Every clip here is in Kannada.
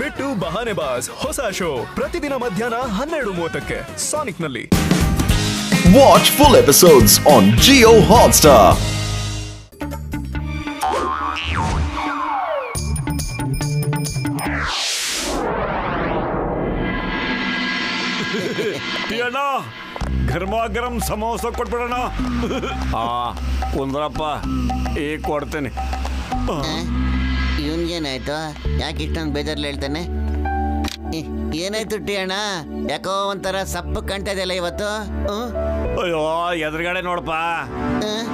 ಬಿಟ್ಟು ಬಹಾನೆ ಬಾಸ್ ಹೊಸ ಶೋ ಪ್ರತಿದಿನ ಮಧ್ಯಾಹ್ನ ಹನ್ನೆರಡು ಮೂವತ್ತಕ್ಕೆ ಸಾನಿಕ್ನಲ್ಲಿ watch full episodes on Jio Hotstar ಅಣ್ಣ ಗರ್ಮ ಗರಂ ಸಮೋಸ ಕೊಟ್ಬಿಡೋಣ. ಆ ಕುಂದ್ರಪ್ಪ ಏ ಕೊಡ್ತೇನೆ. ಇವನ್ಗೇನಾಯ್ತು ಯಾಕೆ ಇಷ್ಟೊಂದು ಬೇಜಾರಲ್ಲಿ ಹೇಳ್ತಾನೆ? ಏ- ಏನಾಯ್ತು ಟಿ ಅಣ್ಣ? ಯಾಕೋ ಒಂಥರ ಸಪ್ಪು ಕಾಣ್ತಾ ಇದೆಯಲ್ಲ ಇವತ್ತು? ಹ್ಮ್? ಅಯ್ಯೋ ಎದುರುಗಡೆ ನೋಡಪ್ಪ. ಹ್ಮ್?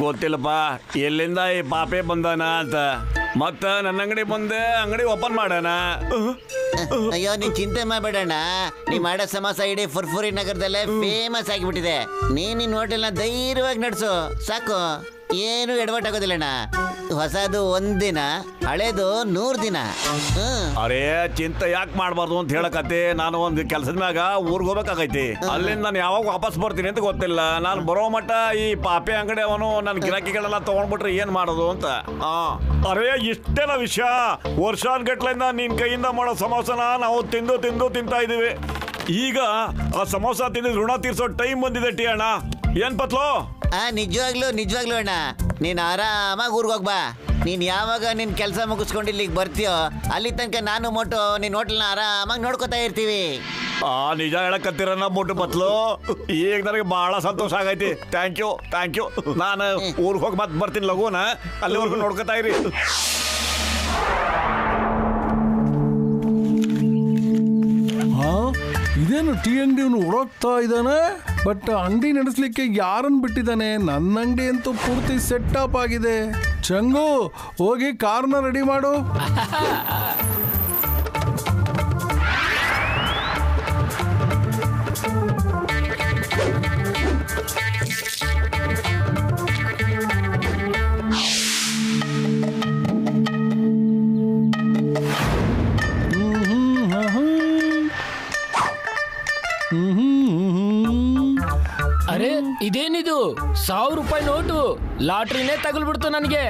ಗೊತ್ತಿಲ್ಲಪ್ಪ ಎಲ್ಲಿಂದ ಈ ಪಾಪೆ ಬಂದಾನ ಅಂತ. ಮತ್ತ ನನ್ನ ಅಂಗಡಿ ಬಂದೆ ಅಂಗಡಿ ಓಪನ್ ಮಾಡೋಣ ಅಯ್ಯೋ ನೀನ್ ಚಿಂತೆ ಮಾಡಬೇಡಣ್ಣ ನೀ ಮಾಡೋ ಸಮೋಸ ಇಡೀ ಫುರ್ಫುರಿ ನಗರದಲ್ಲೇ ಫೇಮಸ್ ಆಗಿಬಿಟ್ಟಿದೆ. ನೀನ್ ನಿನ್ ಹೋಟೆಲ್ನ ಧೈರ್ಯವಾಗಿ ನಡೆಸು. ಸಾಕು. ಏನು ಎಡವಟ್ಟಾಗೋದಿಲ್ಲಣ್ಣ ಹೊಸದು ಒಂದಿನ ಹಳೇದು ನೂರ್ ದಿನ. ಹ್ಮ್. ಅರೇ ಚಿಂತೆ ಯಾಕೆ ಮಾಡಬಾರ್ದು ಅಂತ ಹೇಳಕತ್ತೆ? ನಾನು ಒಂದು ಕೆಲಸದ ಮ್ಯಾಗ ಊರಿಗೆ ಹೋಗ್ಬೇಕಾಗೈತಿ. ಅಲ್ಲಿಂದ ನಾನು ಯಾವಾಗ ವಾಪಸ್ ಬರ್ತೀನಿ ಅಂತ ಗೊತ್ತಿಲ್ಲ. ನಾನು ಬರೋ ಮಟ್ಟ ಈ ಪಾಪೆ ಅಂಗಡಿ ಅವನು ನನ್ನ ಗಿರಾಕಿಗಳೆಲ್ಲ ತಗೊಂಡ್ಬಿಟ್ರೆ ಏನ್ ಮಾಡೋದು ಅಂತ. ಆ. ಅರೇ ಇಷ್ಟೇನ ವಿಷಯ. ವರ್ಷಾನ್ಗಟ್ಲಿಂದ ನಿನ್ ಕೈಯಿಂದ ಮಾಡೋ ಸಮೋಸನ ನಾವು ತಿಂದು ತಿಂದು ತಿಂತಾ ಇದೀವಿ. ಈಗ ಆ ಸಮೋಸ ತಿಂದಿದ್ ಋಣ ತೀರ್ಸೋ ಟೈಮ್ ಬಂದಿದೆ ಟಿ ಅಣ್ಣ. ಏನ್ ಪತ್ಲು? ಆ ನಿಜವಾಗ್ಲೂ ನಿಜವಾಗ್ಲೂ ಅಣ್ಣ. ನೀನ್ ಆರಾಮಾಗಿ ಊರಿಗೆ ಹೋಗ್ಬಾ ನೀನ್ ಯಾವಾಗ ನಿನ್ ಕೆಲಸ ಮುಗಿಸ್ಕೊಂಡು ಇಲ್ಲಿಗೆ ಬರ್ತೀಯೋ ಅಲ್ಲಿ ತನಕ ನಾನು ಮೋಟು ನಿನ್ ಹೋಟೆಲ್ನ ಆರಾಮಾಗಿ ನೋಡ್ಕೊತಾ ಇರ್ತೀವಿ. ಆ ನಿಜ ಹೇಳಕತ್ತಿರನ ಮುಟ್ಟು ಪತ್ಲು? ಈಗ ನನಗೆ ಬಹಳ ಸಂತೋಷ ಆಗೈತಿ. ಥ್ಯಾಂಕ್ ಯು ಥ್ಯಾಂಕ್ ಯು ನಾನು ಊರಿಗೆ ಹೋಗಿ ಮತ್ತೆ ಬರ್ತೀನಿ ಲಘುನ. ಅಲ್ಲಿವರೆಗೂ ನೋಡ್ಕೊತಾ ಇರಿ. ಹಾ ಇದೇನು ಟೀ ಅಂಗಡಿ ಓಡಾಡ್ತಾ ಇದ್ದಾನೆ? ಬಟ್ ಅಂಗಡಿ ನಡೆಸ್ಲಿಕ್ಕೆ ಯಾರನ್ನ ಬಿಟ್ಟಿದ್ದಾನೆ? ನನ್ನ ಅಂಗಡಿ ಅಂತೂ ಪೂರ್ತಿ ಸೆಟ್ ಅಪ್ ಆಗಿದೆ. ಚಂಗು, ಹೋಗಿ ಕಾರ್ನ ರೆಡಿ ಮಾಡು. ಸಾವಿರ ರೂಪಾಯಿ ನೋಟು. ಲಾಟ್ರಿನೇ ತಗಲ್ಬಿಡ್ತು ನನಗೆ?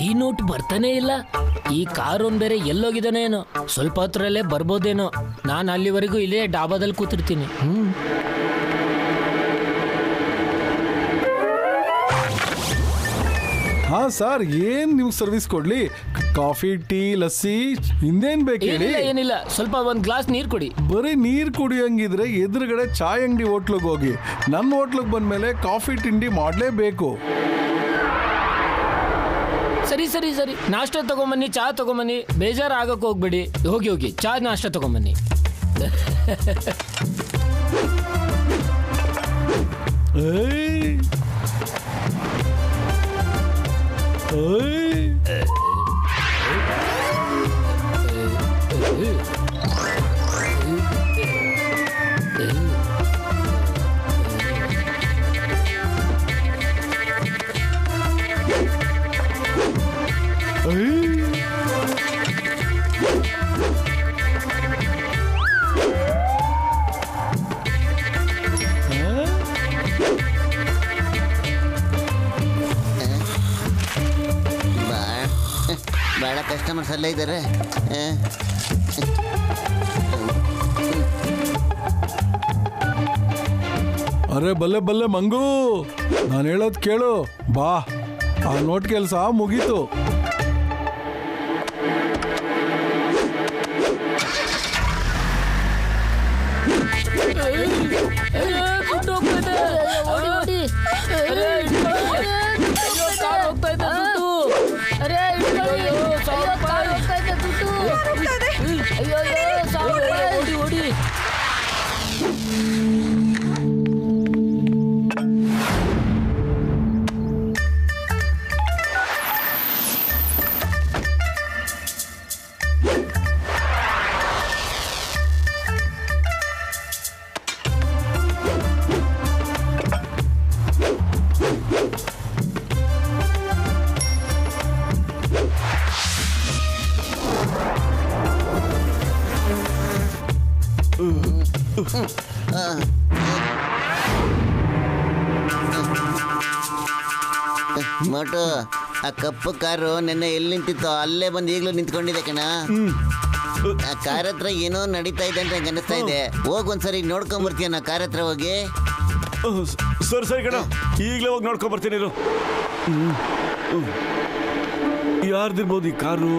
ಈ ನೋಟ್ ಬರ್ತಾನೆ ಇಲ್ಲ. ಈ ಕಾರ್ ಒಂದ್ ಬೇರೆ ಎಲ್ಲೋಗಿದಾನೆ ಏನೋ. ಸ್ವಲ್ಪ ಹತ್ರಲ್ಲೇ ಬರ್ಬೋದೇನೋ. ನಾನು ಅಲ್ಲಿವರೆಗೂ ಇಲ್ಲೇ ಡಾಬಾದಲ್ಲಿ ಕೂತಿರ್ತೀನಿ. ಹ್ಮ್. ಹಾ ಸರ್ ಏನ್ ನೀವು ಸರ್ವಿಸ್ ಕೊಡ್ಲಿ? ಕಾಫಿ ಟೀ ಲಸ್ಸಿ ಹಿಂದೇನ್ ಬೇಕು ಹೇಳಿ ಏನಿಲ್ಲ ಏನಿಲ್ಲ. ಸ್ವಲ್ಪ ಒಂದ್ ಗ್ಲಾಸ್ ನೀರ್ ಕೊಡಿ. ಬರೀ ನೀರ್ ಕುಡಿಯಂಗಿದ್ರೆ ಎದುರುಗಡೆ ಚಾಯ್ ಅಂಗಡಿ ಹೋಟ್ಲಿಗೆ ಹೋಗಿ. ನನ್ನ ಹೋಟ್ಲಿಗೆ ಬಂದ್ಮೇಲೆ ಕಾಫಿ ತಿಂಡಿ ಮಾಡ್ಲೇಬೇಕು. ಸರಿ ಸರಿ ಸರಿ. ನಾಷ್ಟ ತಗೊಂಬನ್ನಿ ಚಾ ತಗೊಂಬನ್ನಿ. ಬೇಜಾರು ಆಗಕ್ ಹೋಗ್ಬೇಡಿ. ಹೋಗಿ ಹೋಗಿ. ಚಾ ನಾಷ್ಟ ತಗೊಂಬನ್ನಿ. ಏಯ್. ಏಯ್. ಏಯ್. ಬಲ್ಲೆ ಬಲ್ಲೆ ಮಂಗು. ನಾನು ಹೇಳೋದು ಕೇಳು. ಬಾ. ಆ ನೋಟ್ ಕೆಲಸ ಮುಗೀತು. ಮೋಟು, ಆ ಕಪ್ಪು ಕಾರು ನೆನ್ನೆ ಎಲ್ಲಿ ನಿಂತಿತ್ತು ಅಲ್ಲೇ ಬಂದು ಈಗಲೂ ನಿಂತ್ಕೊಂಡಿದೆ ಕಣ. ಆ ಕಾರ್ ಹತ್ರ ಏನೋ ನಡೀತಾ ಇದೆ ಅಂತ ಅನಿಸ್ತಾ ಇದೆ. ಹೋಗ್ ಒಂದ್ಸರಿ ನೋಡ್ಕೊಂಬರ್ತೀಯ ನಾ ಕಾರ್ ಹತ್ರ ಹೋಗಿ. ಸರಿ ಸರಿ ಕಣ. ಈಗಲೇ ಹೋಗಿ ನೋಡ್ಕೊಂಡ್ ಬರ್ತೀನಿ. ಯಾರ್ದಿರ್ಬೋದು ಈ ಕಾರು?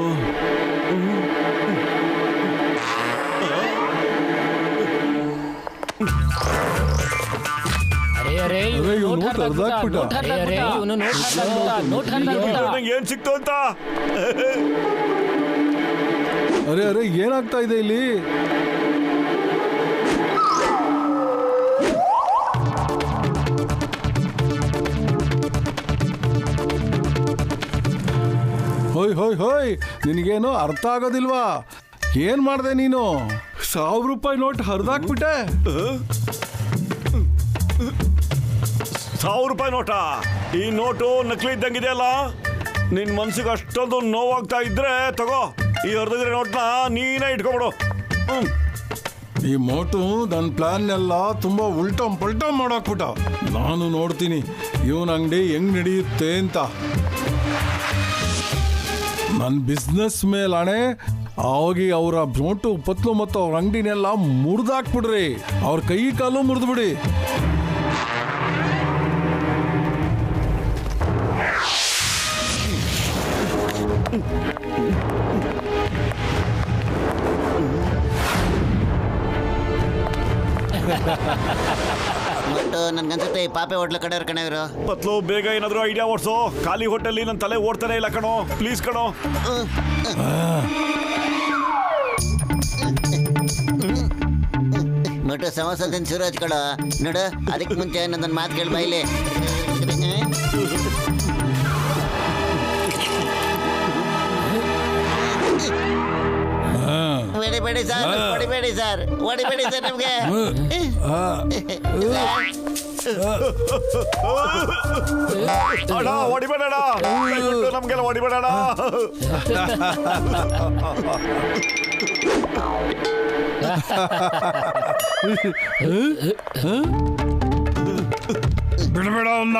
ಏನ್ ಸಿಕ್ತು ಅಂತ? ಅರೆ ಅರೆ ಏನಾಗ್ತಾ ಇದೆ ಇಲ್ಲಿ? ಹೋಯ್ ಹೋಯ್ ಹೋಯ್ ನಿನಗೇನು ಅರ್ಥ ಆಗೋದಿಲ್ವಾ? ಏನ್ ಮಾಡ್ದೆ ನೀನು? ಸಾವಿರ ರೂಪಾಯಿ ನೋಟ್ ಹರಿದಾಕ್ಬಿಟ್ಟೆ. ಸಾವಿರ ರೂಪಾಯಿ ನೋಟ. ಈ ನೋಟು ನಕಲಿ ಇದ್ದಂಗಿದೆಯಲ್ಲ ನಿನ್ ಮನ್ಸಿಗೆ ಅಷ್ಟೊಂದು ನೋವಾಗ್ತಾ ಇದ್ರೆ ತಗೋ, ಈ ಹೊರದಿದ್ರೆ ನೋಟ್ನ ನೀನೇ ಇಟ್ಕೊಬಿಡು. ಈ ಮೋಟು ನನ್ನ ಪ್ಲಾನ್ ಎಲ್ಲ ತುಂಬಾ ಉಲ್ಟಂ ಪಲ್ಟಂ ಮಾಡಾಕ್ಬಿಟ್ಟ. ನಾನು ನೋಡ್ತೀನಿ, ಇವನ್ ಅಂಗಡಿ ಹೆಂಗ್ ನಡೆಯುತ್ತೆ ಅಂತ. ನನ್ನ ಬಿಸ್ನೆಸ್ ಮೇಲೆ ಹಣೆ ಆಗಿ ಅವರ ನೋಟು ಪತ್ಲು ಮತ್ತು ಅವ್ರ ಅಂಗಡಿನೆಲ್ಲ ಮುರಿದಾಕ್ಬಿಡ್ರಿ. ಅವ್ರ ಕೈ ಕಾಲು ಮುರಿದ್ಬಿಡಿ. ಮೋಟು ನನ್ಗನ್ಸುತ್ತೆ ಈ ಪಾಪೆ ಹೋಟ್ಲ ಕಡೆ ಕಣ ಇವರು. ಪತ್ಲು ಬೇಗ ಏನಾದ್ರು ಐಡಿಯಾ ಓಡ್ಸು. ಖಾಲಿ ಹೋಟೆಲ್ ನನ್ನ ತಲೆ ಓಡ್ತಾನೆ ಇಲ್ಲ ಕಣೋ. ಪ್ಲೀಸ್ ಕಣೋ. ಮೋಟು ಸಮಸ್ಯೆ ಸೂರಜ್ ಹಚ್ಕೊಳ ನೋಡು ಅದಕ್ಕೆ ಮುಂಚೆ ನನ್ನ ಮಾತು ಕೇಳಿ ಬಾಯಿಲೆ ಹೊಡಿಬೇಡಿ ಸರ್ ಹೊಡಿಬೇಡಿ ಸರ್ ಹೊಡಿಬೇಡಿ ಸರ್ ನಮ್ಗೆ. ಅಣ್ಣ ಹೊಡಿಬೇಡಣ ದಯವಿಟ್ಟು ನಮ್ಗೆಲ್ಲ ಹೊಡಿಬೇಡಣ ಬಿಡಬೇಡ ಅವನ್ನ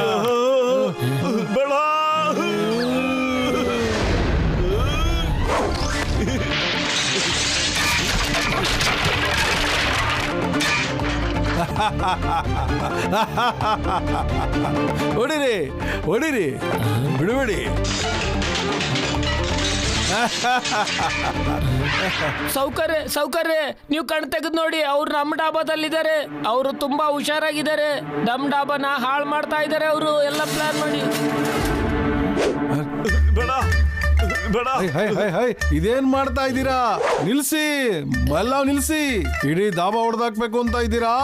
ಹೊಡಿರಿ ಹೊಡಿರಿ. ಬಿಡಬೇಡಿ. ಸೌಕರ್ಯ ಸೌಕರ್ಯ. ನೀವು ಕಣ್ ತೆಗೆದು ನೋಡಿ ಅವ್ರು ನಮ್ಮ ಡಾಬಾದಲ್ಲಿದ್ದಾರೆ. ಅವರು ತುಂಬಾ ಹುಷಾರಾಗಿದ್ದಾರೆ. ನಮ್ಮ ಡಾಬಾನ ಹಾಳು ಮಾಡ್ತಾ ಇದ್ದಾರೆ ಅವರು. ಎಲ್ಲ ಪ್ಲಾನ್ ಮಾಡಿ. ಬೇಡ. ಹೈ ಹೈ ಇದೇನ್ ಮಾಡ್ತಾ ಇದ್ದೀರಾ? ನಿಲ್ಸಿ ಮಲ್ಲಾವ್ ನಿಲ್ಸಿ. ಇಡೀ ದಾಬಾ ಹೊಡೆದಾಕ್ಬೇಕು ಅಂತ ಇದ್ದೀರಾ?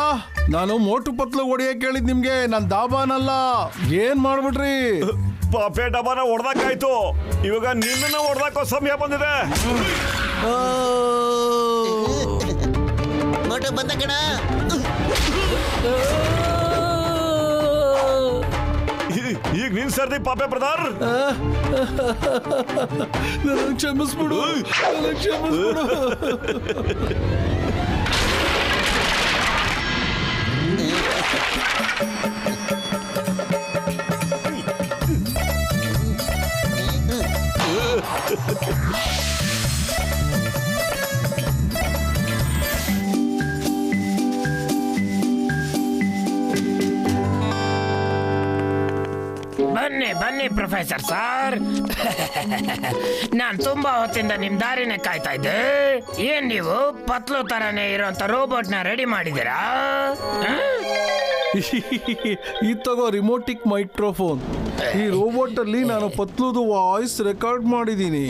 ನಾನು ಮೋಟು ಪತ್ಲು ಹೊಡಿಯಕ್ ಕೇಳಿದ್ ನಿಮ್ಗೆ ನನ್ ದಾಬಾನಲ್ಲ. ಏನ್ ಮಾಡ್ಬಿಟ್ರಿ? ಪಾಪೆ ಡಬಾನ ಹೊಡ್ದಾಕಾಯ್ತು ಇವಾಗ ನಿನ್ನ ಹೊಡ್ದಾಕೋ ಸಮಯ ಬಂದಿದೆ. ಮೋಟು ಬಂದ ಕಣ. ಈ- ಈಗ ನಿನ್ ಸರ್ದಿ ಪಾಪೆ ಬ್ರದರ್ ನನ್ನ ಕ್ಷಮಿಸ್ಬಿಡು ನನ್ನ ಕ್ಷಮಿಸ್ಬಿಡು ಬನ್ನಿ ಬನ್ನಿ, ಪ್ರೊಫೆಸರ್ ಸರ್. ನಾನು ತುಂಬಾ ಹೊತ್ತಿಂದ ನಿಮ್ ದಾರಿನ ಕಾಯ್ತಾ ಇದ್ದೆ. ಏನ್ ನೀವು ಪತ್ಲು ತರನೇ ರೋಬೋಟ್ನ ರೆಡಿ ಮಾಡಿದ್ದೀರಾ? ಈ ತಗೋ ರಿಮೋಟಿಕ್ ಮೈಕ್ರೋಫೋನ್ ಈ ರೋಬೋಟ್ ಅಲ್ಲಿ ನಾನು ಪತ್ಲುದು ವಾಯ್ಸ್ ರೆಕಾರ್ಡ್ ಮಾಡಿದ್ದೀನಿ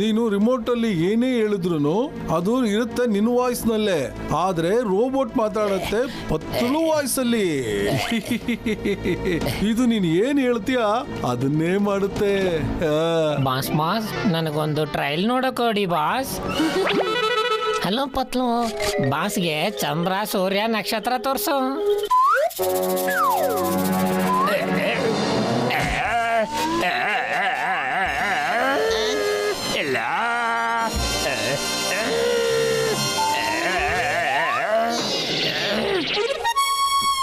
ನೀನು ರಿಮೋಟ್ ಅಲ್ಲಿ ಏನೇ ಹೇಳಿದ್ರು ಅದು ಇರುತ್ತೆ ನಿನ್ನ ವಾಯ್ಸ್ ನಲ್ಲೇ ಆದ್ರೆ ರೋಬೋಟ್ ಮಾತಾಡತ್ತೆ ಪತ್ಲು ವಾಯ್ಸ್ ಅಲ್ಲಿ ಇದು ನೀನ್ ಏನ್ ಹೇಳ್ತೀಯ? ಅದನ್ನೇ ಮಾಡುತ್ತೆ. ಬಾಸ್ ಬಾಸ್, ನನಗೊಂದು ಟ್ರಯಲ್ ನೋಡಕೋಡಿ ಬಾಸ್. ಹಲೋ ಪತ್ಲು, ಬಾಸ್ಗೆ ಚಂದ್ರ ಸೂರ್ಯ ನಕ್ಷತ್ರ ತೋರ್ಸು.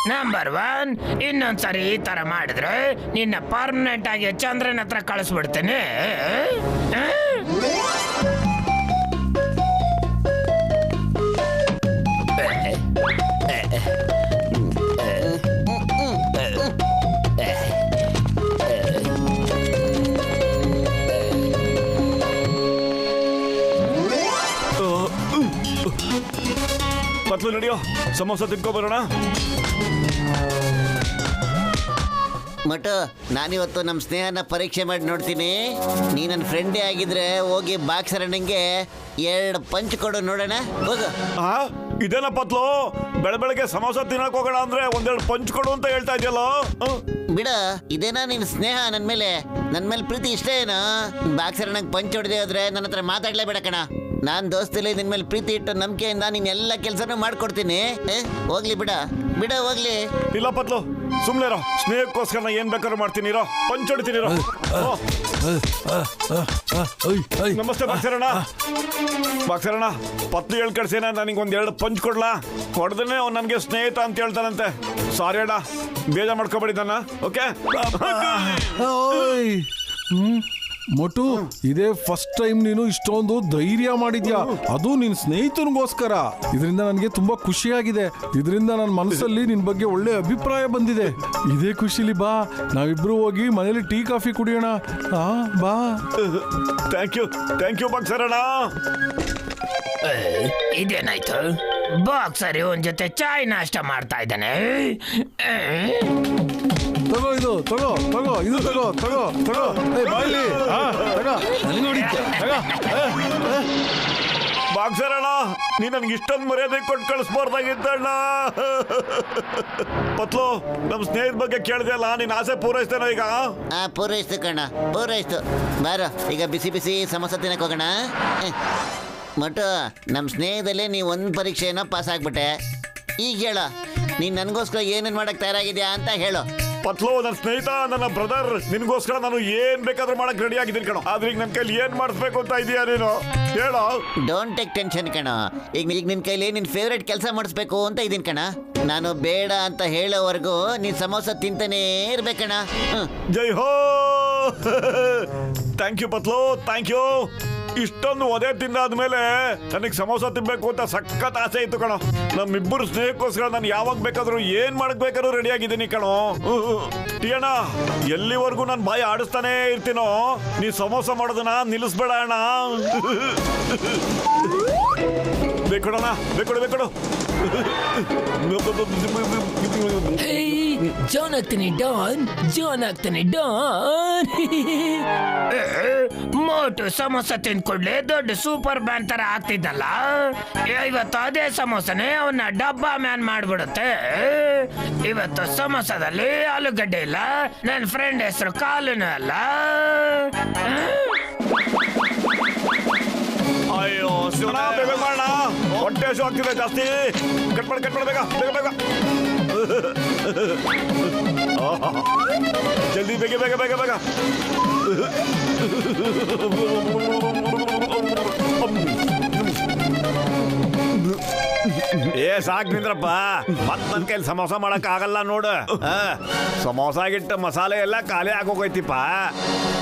ನಂಬರ್ ಒನ್ ಇನ್ನೊಂದ್ಸರಿ ಈ ತರ ಮಾಡಿದ್ರೆ ನಿನ್ನ ಪರ್ಮನೆಂಟ್ ಆಗಿ ಚಂದ್ರನ ಹತ್ರ ಕಳಿಸ್ಬಿಡ್ತೇನೆ. ಪತ್ಲು ನಡೆಯೋ. ಸಮೋಸ ತಿನ್ಕೊ ಬರೋಣ. ಮಟು ನಾನಿವತ್ತು ನಮ್ಮ ಸ್ನೇಹನ ಪರೀಕ್ಷೆ ಮಾಡಿ ನೋಡ್ತೀನಿ. ನೀ ನನ್ನ ಫ್ರೆಂಡೇ ಆಗಿದ್ರೆ ಹೋಗಿ ಬಾಕ್ಸರಣ್ಣಂಗೆ ಎರಡು ಪಂಚ್ ಕೊಡು ನೋಡೋಣ. ಹೋಗು. ಆ ಇದೇನ ಪತ್ಲು? ಬೆಳ ಬೆಳಗ್ಗೆ ಸಮೋಸ ತಿನ್ನಕ್ ಹೋಗೋಣ ಅಂದ್ರೆ ಒಂದೆರಡು ಪಂಚ್ ಕೊಡು ಅಂತ ಹೇಳ್ತಾ ಇದೆಯಲ್ಲ? ಬಿಡ ಇದೇನಾ ನಿನ್ ಸ್ನೇಹ ನನ್ನ ಮೇಲೆ? ನನ್ನ ಮೇಲೆ ಪ್ರೀತಿ ಇಷ್ಟ ಏನು ಬಾಕ್ಸರಣ್ಣಂಗೆ ಪಂಚ್ ಹೊಡೆದೇ ಆದ್ರೆ ನನ್ನ ಹತ್ರ ಮಾತಾಡ್ಲೇ ಬೇಡ ಕಣ. ನಾನ್ ದೋಸ್ತಲ್ಲಿ ನಿನ್ ಮೇಲೆ ಪ್ರೀತಿ ಇಟ್ಟು ನಂಬಿಕೆಯಿಂದ ನೀನ್ ಎಲ್ಲ ಕೆಲಸನೂ ಮಾಡ್ಕೊಡ್ತೀನಿ. ಏ, ಹೋಗ್ಲಿ ಬಿಡ. ಬಿಡ ಹೋಗ್ಲಿ. ಇಲ್ಲ ಪತ್ಲು ಸುಮ್ನೆ ಇರೋ. ಸ್ನೇಹಕ್ಕೋಸ್ಕರ ನಾ ಏನ್ ಬೇಕಾದ್ರೂ ಮಾಡ್ತೀನಿ ಇರೋ ಪಂಚ್ ಹೊಡಿತೀನಿ ಇರೋ ಓ. ನಮಸ್ತೆ ಬಾಕ್ಸರಣ್ಣ. ಬಾಕ್ಸರಣ್ಣ ಪತ್ಲು ಹೇಳ್ ಕಳ್ಸೇನ ನನಗೆ ಒಂದ್ ಎರಡು ಪಂಚ್ ಕೊಡ್ಲಾ? ಹೊಡೆದನೆ ಅವ್ನು ನನಗೆ ಸ್ನೇಹಿತ ಅಂತ ಹೇಳ್ತಾನಂತೆ. ಸಾರಿ ಅಣ್ಣ ಬೇಜಾರ್ ಮಾಡ್ಕೊಬೇಡಿ ನನ್ನ ಓಕೆ? ಮೊಟು ಇದೇ ಫಸ್ಟ್ ಟೈಮ್ ನೀನು ಇಷ್ಟೊಂದು ಧೈರ್ಯ ಮಾಡಿದ್ಯಾ? ಅದು ನಿನ್ ಸ್ನೇಹಿತನಿಗೋಸ್ಕರ ಇದರಿಂದ ನನಗೆ ತುಂಬಾ ಖುಷಿಯಾಗಿದೆ. ಇದರಿಂದ ನನ್ನ ಮನಸ್ಸಲ್ಲಿ ನಿನ್ ಬಗ್ಗೆ ಒಳ್ಳೆ ಅಭಿಪ್ರಾಯ ಬಂದಿದೆ. ಇದೇ ಖುಷಿಲಿ ಬಾ. ನಾವಿಬ್ರು ಹೋಗಿ ಮನೇಲಿ ಟೀ ಕಾಫಿ ಕುಡಿಯೋಣ. ಆ ಬಾ. ಥ್ಯಾಂಕ್ ಯು ಥ್ಯಾಂಕ್ ಯು ಬಾಕ್ಸರಣ ಇದೇನಾಯ್ತು? ಬಾಕ್ಸರಿ ಒಂದ್ ಜೊತೆ ಚಾಯ್ ನಾಷ್ಟ ಮಾಡ್ತಾ ಇದ್ದಾನೆ. ತಗೋ ಇದು ತಗೋ ತಗೋ ಇದು ತಗೋ ತಗೋ ತಗೋ. ಏ ಬಾಯ್ಲಿ. ಆ, ತಗೋ. ನನಗೂ ಹೊಡಿತ್ಯಾ? ತಗೋ. ಏ, ಬಾಕ್ಸರಣ್ಣ ನೀ ನನ್ಗೆ ಇಷ್ಟೊಂದು ಮರ್ಯಾದೆ ಕೊಟ್ಟು ಕಳಿಸ್ಬಾರ್ದಾಗಿದ್ದಣ್ಣ. ಪತ್ಲು ನಮ್ಮ ಸ್ನೇಹಿತ ಬಗ್ಗೆ ಕೇಳಿದೆ ಅಲ್ಲ ನೀನ್ ಆಸೆ ಪೂರೈಸ್ತೇನ ಈಗ? ಆ ಪೂರೈಸ್ತು ಕಣ ಪೂರೈಸ್ತು. ಬಾರೋ ಈಗ ಬಿಸಿ ಬಿಸಿ ಸಮೋಸ ತಿನ್ನಕ್ ಹೋಗೋಣ. ಮಟ್ಟು ಮಟು ನಮ್ಮ ಸ್ನೇಹದಲ್ಲೇ ನೀ ಒಂದು ಪರೀಕ್ಷೆನ ಪಾಸ್ ಆಗ್ಬಿಟ್ಟೆ ಈಗ ಹೇಳು ನೀನು ನನಗೋಸ್ಕರ ಏನೇನು ಮಾಡಕ್ಕೆ ತಯಾರಾಗಿದೆಯಾ ಅಂತ ಹೇಳು. ಪತ್ಲು ನನ್ನ ಸ್ನೇಹಿತ ನನ್ನ ಬ್ರದರ್ ನಿನ್ಗೋಸ್ಕರ ನಾನು ಏನ್ ಬೇಕಾದ್ರೂ ಮಾಡಕ್ ರೆಡಿ ಆಗಿದ್ದೀನಿ ಕಣೋ. ಆದ್ರೆ ಈಗ ನನ್ನ ಕೈಲಿ ಏನ್ ಮಾಡಿಸ್ಬೇಕು ಅಂತ ಇದೀಯಾ ನೀನು? ಹೇಳೋ? ಡೋಂಟ್ ಟೇಕ್ ಟೆನ್ಷನ್ ಕಣ. ಈಗ ಈಗ ನಿನ್ ಕೈಲಿ ನಿನ್ ಫೇವ್ರೇಟ್ ಕೆಲಸ ಮಾಡಿಸ್ಬೇಕು ಅಂತ ಇದೀನಿ ಕಣ. ನಾನು ಬೇಡ ಅಂತ ಹೇಳೋವರೆಗೂ ನೀನ್ ಸಮೋಸ ತಿಂತಾನೇ ಇರ್ಬೇಕಣ ಜೈ ಹೋ! Thank you Patlu. Thank you ಇಷ್ಟೊಂದು ಒದೆ ತಿಂದಾದ್ಮೇಲೆ ನನಗೆ ಸಮೋಸ ತಿನ್ಬೇಕು ಅಂತ ಸಖತ್ ಆಸೆ ಇತ್ತು ಕಣೋ. ನಮ್ಮಿಬ್ಬರು ಸ್ನೇಹಕ್ಕೋಸ್ಕರ ನಾನು ಯಾವಾಗ ಬೇಕಾದ್ರೂ ಏನ್ ಮಾಡಕ್ ಬೇಕಾದ್ರೂ ರೆಡಿ ಆಗಿದ್ದೀನಿ ಕಣೋ. ಟಿಯಣ್ಣ ಎಲ್ಲಿವರೆಗೂ ನಾನು ಬಾಯಿ ಆಡಿಸ್ತಾನೆ ಇರ್ತೀನೋ? ನೀ ಸಮೋಸ ಮಾಡೋದನ್ನ ನಿಲ್ಲಿಸ್ಬೇಡ ಅಣ್ಣ. ಬೇಕೊಡೋಣ ಬೇಕೊಡು ಬೇಕೊಡು. ಜಾನ್ ಆಗ್ತಾನೆ ಡಾನ್ ಜೋನ್ ಆಗ್ತಾನೆ ಡಾನ್ ಮೋಟು ಸಮೋಸ ತಿಂದ್ಕೊಡ್ಲೆ ದೊಡ್ಡ ಸೂಪರ್ ಮ್ಯಾನ್ ತರ ಆಗ್ತಿದ್ದಲ್ಲ? ಇವತ್ತು ಅದೇ ಸಮೋಸನೇ ಅವನ್ನ ಡಬ್ಬಾ ಮ್ಯಾನ್ ಮಾಡ್ಬಿಡುತ್ತೆ. ಇವತ್ತು ಸಮೋಸದಲ್ಲಿ ಆಲೂಗಡ್ಡೆ ಇಲ್ಲ ನನ್ನ ಫ್ರೆಂಡ್ ಹೆಸರು ಕಾಲುನೂ ಅಲ್ಲ. ಅಯ್ಯೋ ಶಿವನ ಬೇಗ ಹೊಟ್ಟೆ ಹಸು ಆಗ್ತಿದೆ ಜಾಸ್ತಿ. ಕಟ್ ಮಾಡಿ ಕಟ್ ಮಾಡಿ ಬೇಗ ಬೇಗ ಜಲ್ದಿ ಬೇಗ ಬೇಗ ಬೇಗ ಬೇಗ. ಏ, ಸಾಕ್ ನಿಂದ್ರಪ್ಪ. ಮತ್ ನನ್ ಕೈಲಿ ಸಮೋಸ ಮಾಡಕ್ ಆಗಲ್ಲ ನೋಡು. ಸಮೋಸ ಗಿಟ್ಟ ಮಸಾಲೆ ಎಲ್ಲ ಖಾಲಿ ಆಗೋಗೈತಿಪ್ಪ.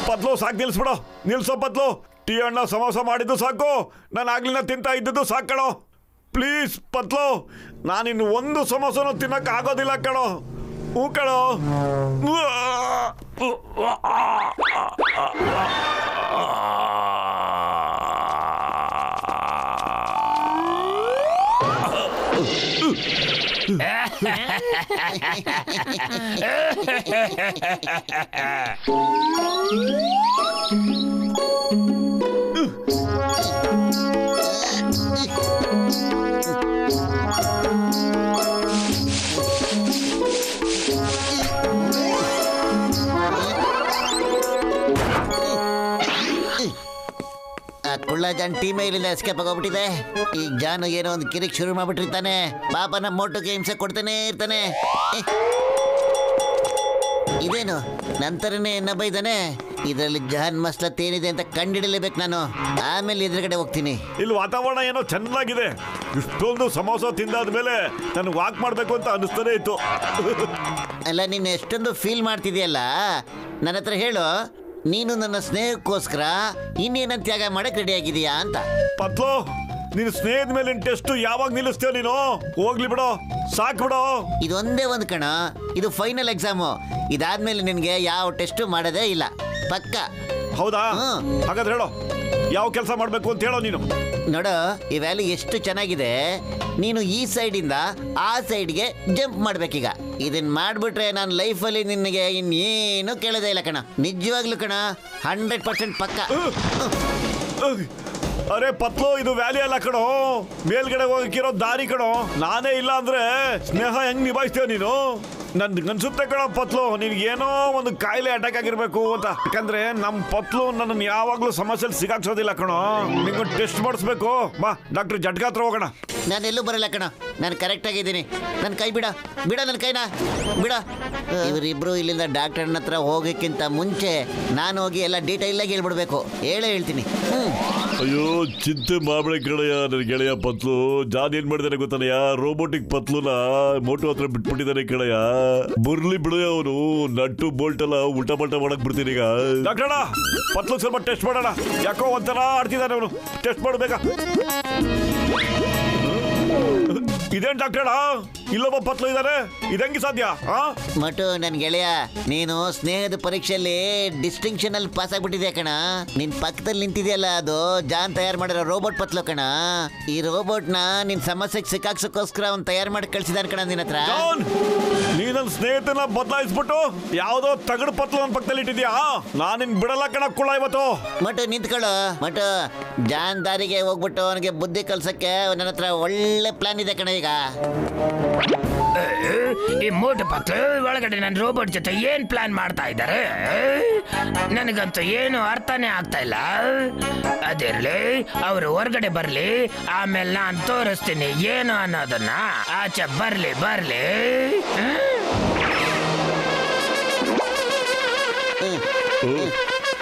ಪತ್ಲು ಸಾಕ್ ನಿಲ್ಸ್ಬಿಡು. ನಿಲ್ಸೋ ಪತ್ಲು ಟೀ ಅಣ್ಣ ಸಮೋಸ ಮಾಡಿದ್ದು ಸಾಕು. ನಾನು ಆಗ್ಲಿನ ತಿಂತ ಇದ್ದದ್ದು ಸಾಕು ಕಣೋ. ಪ್ಲೀಸ್, ಪತ್ಲು. ನಾನಿನ್ನು ಒಂದು ಸಮೋಸನೂ ತಿನ್ನಕ್ ಆಗೋದಿಲ್ಲ ಕಣೋ. ಕಣೋ. ಕುಳ್ಳ ಜಾನ್ ಟೀಮ್ ಇಲ್ಲಿಂದ ಎಸ್ಕೇಪ್ ಆಗೋಗ್ಬಿಟ್ಟಿದೆ. ಈ ಜಾನ್ ಏನೋ ಒಂದು ಕಿರಿಕ್ ಶುರು ಮಾಡ್ಬಿಟ್ಟಿರ್ತಾನೆ. ಪಾಪ ನಮ್ಮ ಗೇಮ್ಸ್ ಹಿಂಸೆ ಕೊಡ್ತಾನೆ ಇರ್ತಾನೆ. ಇದೇನು? ನಂತರನೇ ಎನ್ನ ಇದ್ದಾನೆ ಇದರಲ್ಲಿ ಜಾನ್ ಮಸ್ಲತ್ ಏನಿದೆ ಅಂತ ಕಂಡಿಡಲೇಬೇಕು ನಾನು. ಆಮೇಲೆ ಎದುರುಗಡೆ ಹೋಗ್ತೀನಿ. ಇಲ್ಲಿ ವಾತಾವರಣ ಏನೋ ಚೆನ್ನಾಗಿದೆ. ಇಷ್ಟೊಂದು ಸಮೋಸ ತಿಂದಾದ್ಮೇಲೆ ನನಗೆ ವಾಕ್ ಮಾಡಬೇಕು ಅಂತ ಅನಿಸ್ತಾನೆ ಇತ್ತು. ಅಲ್ಲ ನೀನು ಎಷ್ಟೊಂದು ಫೀಲ್ ಮಾಡ್ತಿದೆಯಲ್ಲ ನನ್ನ ಹತ್ರ ಹೇಳು. ನೀನು ನನ್ನ ಸ್ನೇಹಕ್ಕೋಸ್ಕರ ಇನ್ನೇನ ತ್ಯಾಗ ಮಾಡಕ್ ರೆಡಿ ಆಗಿದೀಯಾ ಅಂತ? ಪತ್ಲು ನಿನ್ ಸ್ನೇಹದ ಮೇಲಿನ ಟೆಸ್ಟ್ ಯಾವಾಗ ನಿಲ್ಲಿಸ್ತೀಯ ನೀನು? ಹೋಗ್ಲಿ ಬಿಡೋ. ಸಾಕ್ ಬಿಡೋ. ಇದೊಂದೇ ಒಂದು ಕಣ. ಇದು ಫೈನಲ್ ಎಕ್ಸಾಮು ಇದಾದ್ಮೇಲೆ ನಿನಗೆ ಯಾವ ಟೆಸ್ಟ್ ಮಾಡೋದೇ ಇಲ್ಲ. ಪಕ್ಕ. ಹೌದಾ? ಹ್ಮ್. ಹಾಗಾದ್ರೆ ಹೇಳೋ. ಯಾವ ಕೆಲಸ ಮಾಡ್ಬೇಕು ಅಂತ ಹೇಳೋ ನೀನು. ನೋಡು ಈ ವ್ಯಾಲಿ ಎಷ್ಟು ಚೆನ್ನಾಗಿದೆ. ನೀನು ಈ ಸೈಡಿಂದ ಆ ಸೈಡ್ಗೆ ಜಂಪ್ ಮಾಡ್ಬೇಕೀಗ. ಇದನ್ನ ಮಾಡ್ಬಿಟ್ರೆ ನಾನು ಲೈಫಲ್ಲಿ ನಿನಗೆ ಇನ್ನೇನು ಕೇಳೋದೇ ಇಲ್ಲ ಕಣ. ನಿಜವಾಗ್ಲೂ ಕಣ ಹಂಡ್ರೆಡ್ ಪರ್ಸೆಂಟ್ ಪಕ್ಕ. ಅರೆ ಪತ್ಲೋ, ಇದು ವ್ಯಾಲಿ ಅಲ್ಲ ಕಣೋ. ಮೇಲ್ಗಡೆ ಹೋಗಕ್ಕಿರೋ ದಾರಿ ಕಣೋ. ನಾನೇ ಇಲ್ಲ ಅಂದ್ರೆ ಸ್ನೇಹ ಹೆಂಗ್ ನಿಭಾಯಿಸ್ತೀಯ ನೀನು? ನನ್ ಅನ್ಸುತ್ತೆ ಕಣೋ ಪತ್ಲು ನಿನ್ಗೇನೋ ಏನೋ ಒಂದು ಕಾಯಿಲೆ ಅಟ್ಯಾಕ್ ಆಗಿರ್ಬೇಕು ಅಂತ. ಯಾಕಂದ್ರೆ ನಮ್ ಪತ್ಲು ನನ್ನ ಯಾವಾಗ್ಲೂ ಸಮಸ್ಯೆಲಿ ಸಿಗಾಕ್ಸೋದಿಲ್ಲ ಕಣೋ. ನಿಂಗೊಂದು ಟೆಸ್ಟ್ ಮಾಡಿಸ್ಬೇಕು. ಬಾ ಡಾಕ್ಟರ್ ಜಡ್ಗ ಹತ್ರ ಹೋಗೋಣ. ನಾನು ಎಲ್ಲೂ ಬರಲ್ಲ ಕಣ. ನಾನು ಕರೆಕ್ಟ್ ಆಗಿದ್ದೀನಿ. ನನ್ನ ಕೈ ಬಿಡ. ಬಿಡ ನನ್ನ ಕೈನ. ಬಿಡ. ಇವರಿಬ್ರು ಇಲ್ಲಿಂದ ಡಾಕ್ಟರ್ನ ಹತ್ರ ಹೋಗೋಕ್ಕಿಂತ ಮುಂಚೆ ನಾನು ಹೋಗಿ ಎಲ್ಲ ಡೀಟೈಲ್ ಆಗಿ ಹೇಳ್ಬಿಡ್ಬೇಕು. ಹೇಳೇ ಹೇಳ್ತೀನಿ. ಅಯ್ಯೋ ಚಿಂತೆ ಮಾಡ್ಬೇಡ ಗೆಳೆಯ ನನ್ನ ಗೆಳೆಯ ಪತ್ಲು. ಜಾನ್ ಏನ್ ಮಾಡಿದಾನೆ ಗೊತ್ತಾನೆಯ ರೋಬೋಟಿಕ್ ಪತ್ಲುನ ಮೋಟು ಹತ್ರ ಬಿಟ್ಬಿಟ್ಟಿದ್ದಾನೆ ಗೆಳೆಯ ಬರ್ಲಿ ಬಿಡು ಅವನು. ನಟ್ಟು ಬೋಲ್ಟ್ ಎಲ್ಲ ಉಲ್ಟಾ ಬಲ್ಟ ಮಾಡಕ್ ಬಿಡ್ತೀನಿ ಈಗ. ಡಾಕ್ಟರ್ ಸ್ವಲ್ಪ ಟೆಸ್ಟ್ ಮಾಡೋಣ. ಯಾಕೋ ಒಂಥರ ಆಡ್ತಿದ್ದಾನೆ ಅವನು. ಟೆಸ್ಟ್ ಮಾಡ್ಬೇಕಾ? ಇದೇನ್ ಡಾಕ್ಟರ್ ಇಲ್ಲೊಬ್ಬ ಪತ್ಲು ಇದಾರೆ? ಇದಂಗೆ ಸಾಧ್ಯ ಮಟು ನನ್ ಗೆಳೆಯ ನೀನು ಸ್ನೇಹದ ಪರೀಕ್ಷೆಯಲ್ಲಿ ಡಿಸ್ಟಿಂಕ್ಷನ್ ಅಲ್ಲಿ ಪಾಸ್ ಆಗ್ಬಿಟ್ಟಿದ್ಯಾ ಕಣ? ನಿನ್ ಪಕ್ಕದಲ್ಲಿ ನಿಂತಿದೆಯಲ್ಲ ಅದು? ಜಾನ್ ತಯಾರು ಮಾಡಿರೋ ರೋಬೋಟ್ ಪತ್ಲು ಕಣ? ಈ ರೋಬೋಟ್ನ ನಿನ್ ಸಮಸ್ಯೆಗೆ ಸಿಕ್ಕಾಕ್ಸಕ್ಕೋಸ್ಕರ ಅವ್ನ್ ತಯಾರು ಮಾಡಿ ಕಳ್ಸಿದಾನೆ ಕಣ ನಿನ್ ಹತ್ರ. ನೀನ್ ನನ್ನ ಸ್ನೇಹಿತನ ಬದಲಾಯಿಸ್ಬಿಟ್ಟು ಯಾವ್ದೋ ತಗಡು ಪತ್ಲು ನನ್ ಪಕ್ಕದಲ್ಲಿ ಇಟ್ಟಿದ್ಯಾ? ನಾನಿನ್ ಬಿಡಲ್ಲ ಕಣ ಕುಳ ಇವತ್ತು. ಮಟು ನಿಂತ್ಕೊಳ್ಳು. ಮಟು ಜಾನ್ ದಾರಿಗೆ ಹೋಗ್ಬಿಟ್ಟು ಅವನಿಗೆ ಬುದ್ಧಿ ಕಲ್ಸಕ್ಕೆ ನನ್ನ ಹತ್ರ ಒಳ್ಳೆ ಪ್ಲಾನ್ ಇದೆ ಕಣ ಈಗ. ಈ ಮೋಟು ಪತ್ಲು ಒಳಗಡೆ ನನ್ನ ರೋಬೋಟ್ ಜೊತೆ ಏನ್ ಪ್ಲಾನ್ ಮಾಡ್ತಾ ಇದ್ದಾರೆ? ನನಗಂತೂ ಏನು ಅರ್ಥನೇ ಆಗ್ತಾ ಇಲ್ಲ. ಅದಿರ್ಲಿ ಅವರು ಹೊರಗಡೆ ಬರ್ಲಿ ಆಮೇಲೆ ನಾನು ತೋರಿಸ್ತೀನಿ ಏನು ಅನ್ನೋದನ್ನ. ಆಚೆ ಬರ್ಲಿ ಬರ್ಲಿ.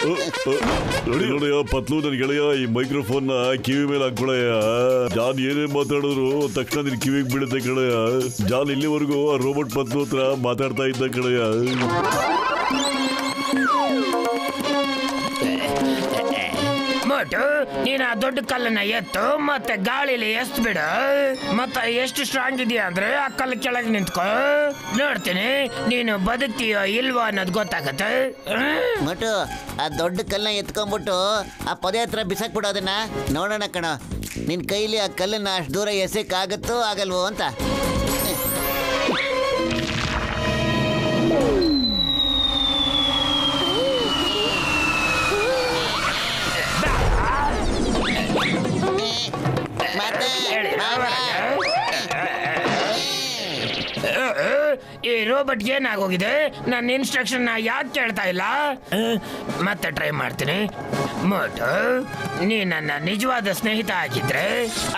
ನೋಡಿ ನೋಡಯ್ಯ ಪತ್ಲು ನನ್ ಗೆಳೆಯ, ಈ ಮೈಕ್ರೋಫೋನ್ನ ಕಿವಿ ಮೇಲೆ ಹಾಕೊಳಯ್ಯ ಜಾನ್ ಏನೇ ಮಾತಾಡಿದ್ರು, ತಕ್ಷಣ ನಿನ್ ಕಿವಿಗೆ ಬೀಳುತ್ತೆ ಕಣಯ್ಯ. ಜಾನ್ ಇಲ್ಲಿವರೆಗೂ ಆ ರೋಬೋಟ್ ಪತ್ಲು ಹತ್ರ ಮಾತಾಡ್ತಾ ಇದ್ದ ಕಣಯ್ಯ. ಮೋಟು ನೀನು ಆ ದೊಡ್ಡ ಕಲ್ಲನ್ನ ಎತ್ತು, ಮತ್ತೆ ಗಾಳಿಲಿ ಎಸ್ತ್ ಬಿಡ ಮತ್ತೆ ಎಷ್ಟು ಸ್ಟ್ರಾಂಗ್ ಇದೆಯಾ ಅಂದ್ರೆ ಆ ಕಲ್ಲು ಕೆಳಗೆ ನಿಂತ್ಕೊ. ನೋಡ್ತೀನಿ, ನೀನು ಬದುಕ್ತೀಯೋ ಇಲ್ವೋ ಅನ್ನೋದು ಗೊತ್ತಾಗತ್ತೆ? ಮಟು, ಆ ದೊಡ್ಡ ಕಲ್ಲನ್ನ ಎತ್ಕೊಂಡ್ಬಿಟ್ಟು ಆ ಪೊದೆ ಹತ್ರ ಬಿಸಾಕ್ ಬಿಡೋದನ್ನ ನೋಡೋಣ ಕಣ. ನಿನ್ ಕೈಲಿ ಆ ಕಲ್ಲನ್ನ ಅಷ್ಟು ದೂರ ಎಸೆಕ್ಕಾಗತ್ತೋ ಆಗಲ್ವೋ ಅಂತ. ಈ ರೋಬೋಟ್ ಏನಾಗೋಗಿದೆ? ನನ್ನ ಇನ್ಸ್ಟ್ರಕ್ಷನ್ ಯಾಕೆ ಕೇಳ್ತಾ ಇಲ್ಲ? ಮತ್ತೆ ಟ್ರೈ ಮಾಡ್ತೀನಿ. ಮೋಟು ನೀ ನನ್ನ ನಿಜವಾದ ಸ್ನೇಹಿತ ಆಗಿದ್ರೆ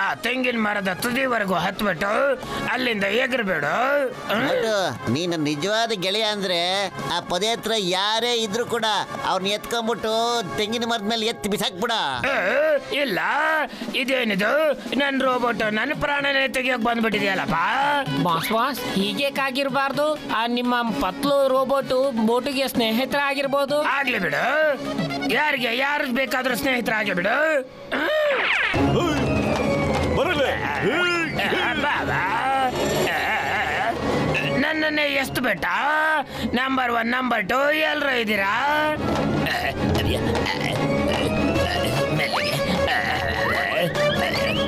ಆ ತೆಂಗಿನ ಮರದ ತುದಿವರೆಗೂ ಹತ್ಬಿಟ್ಟು ಅಲ್ಲಿಂದ ಎಗರ್ಬೇಡು. ನೀನ ನೀನು ನಿಜವಾದ ಗೆಳೆಯ ಅಂದ್ರೆ ಆ ಪದೇ ಹತ್ರ ಯಾರೇ ಇದ್ರು ಕೂಡ ಅವ್ರನ್ನ ಎತ್ಕೊಂಡ್ಬಿಟ್ಟು ತೆಂಗಿನ ಮರದ ಮೇಲೆ ಎತ್ತಿ ಬಿಸಾಕ್ಬಿಡ. ಇಲ್ಲ ಇದೇನಿದು? ನನ್ನ ರೋಬೋಟ್ ನನ್ನ ಪ್ರಾಣನೇ ತೆಗಿಯೋಕ್ ಬಂದ್ಬಿಟ್ಟಿದೆಯಲ್ಲಪ್ಪ? ಬಾಸ್ ಬಾಸ್ ಹೀಗೆ ಕಾಗಿರ್ಬಾರ್ದು. ಆ ನಿಮ್ಮ ಪತ್ಲು ರೋಬೋಟು ಬೋಟಿಗೆ ಸ್ನೇಹಿತರ ಆಗಿರ್ಬೋದು ಆಗ್ಲಿ ಬಿಡು. ಯಾರಿಗೆ ಯಾರು ಬೇಕಾದ್ರೂ ಸ್ನೇಹಿತರಾಗಿ ಬಿಡು ಬರಲೇ ನನ್ನನ್ನೇ ಎಷ್ಟು ಬೆಟ್ಟ ನಂಬರ್ ಒನ್ ನಂಬರ್ ಟು ಎಲ್ರು ಇದ್ದೀರಾ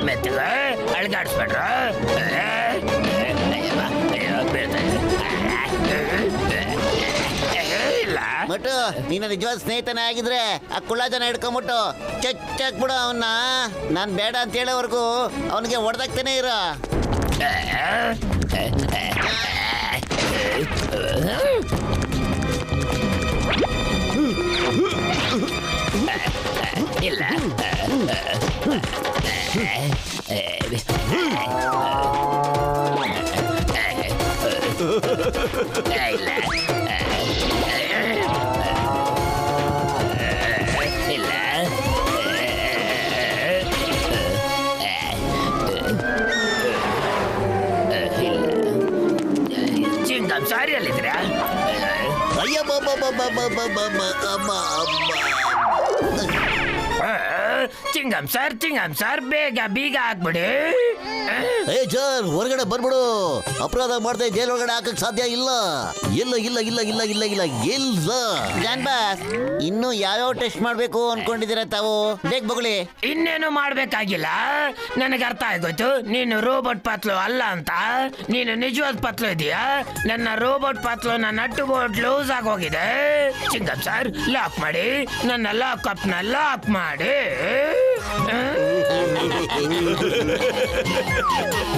ಮೆತ್ತಗ ಅಳ್ಗಾಡಿಸ್ಬೇಡ್ರ ಇಲ್ಲ ನೀನ ನಿಜವಾದ ಸ್ನೇಹಿತನೇ ಆಗಿದ್ರೆ ಆ ಕುಳ್ಳ ಜನ ಹಿಡ್ಕೊಂಬಿಟ್ಟು ಚಚ್ಚಾಕ್ಬಿಡು ಅವನ್ನ ನಾನ್ ಬೇಡ ಅಂತ ಹೇಳೋವರೆಗೂ ಅವನಿಗೆ ಹೊಡೆದಾಗ್ತಾನೆ ಇರೋ. ಇಲ್ಲ. ಚಿಂಗಂ ಸರ್ ಚಿಂಗಂ ಸರ್ ಬೇಗ ಬೀಗ ಹಾಕ್ಬಿಡಿ ಸರ್ ಹೊರಗಡೆ ಬರ್ಬಿಡು. ಅಪರಾಧ ಮಾಡದೆ ಜೈಲ್ ಒಳಗಡೆ ಹಾಕಕ್ ಸಾಧ್ಯ ಇಲ್ಲ. ಇಲ್ಲ ಇಲ್ಲ ಇಲ್ಲ ಇಲ್ಲ ಇಲ್ಲ ಇಲ್ಲ ಇಲ್ಲ ಜಾನ್ ಬಾಸ್ ಇನ್ನು ಯಾವ್ಯಾವ ಟೆಸ್ಟ್ ಮಾಡ್ಬೇಕು ಅನ್ಕೊಂಡಿದ್ದೀರಾ ತಾವು? ಬೇಗ ಬಗುಳಿ ಇನ್ನೇನು ಮಾಡ್ಬೇಕಾಗಿಲ್ಲ. ನನಗೆ ಅರ್ಥ ಆಗೋಯ್ತು. ನೀನು ರೋಬೋಟ್ ಪತ್ಲು ಅಲ್ಲ ಅಂತ. ನೀನು ನಿಜವಾದ ಪತ್ಲು ಇದೆಯಾ? ನನ್ನ ರೋಬೋಟ್ ಪತ್ಲು ನನ್ನ ಅಟ್ಟು ಬೋಟ್ ಲೂಸ್ ಆಗೋಗಿದೆ ಚಿಂಗಮ್ ಸರ್ ಲಾಕ್ ಮಾಡಿ. ನನ್ನ ಲಾಕಪ್ನ ಲಾಕ್ ಮಾಡಿ.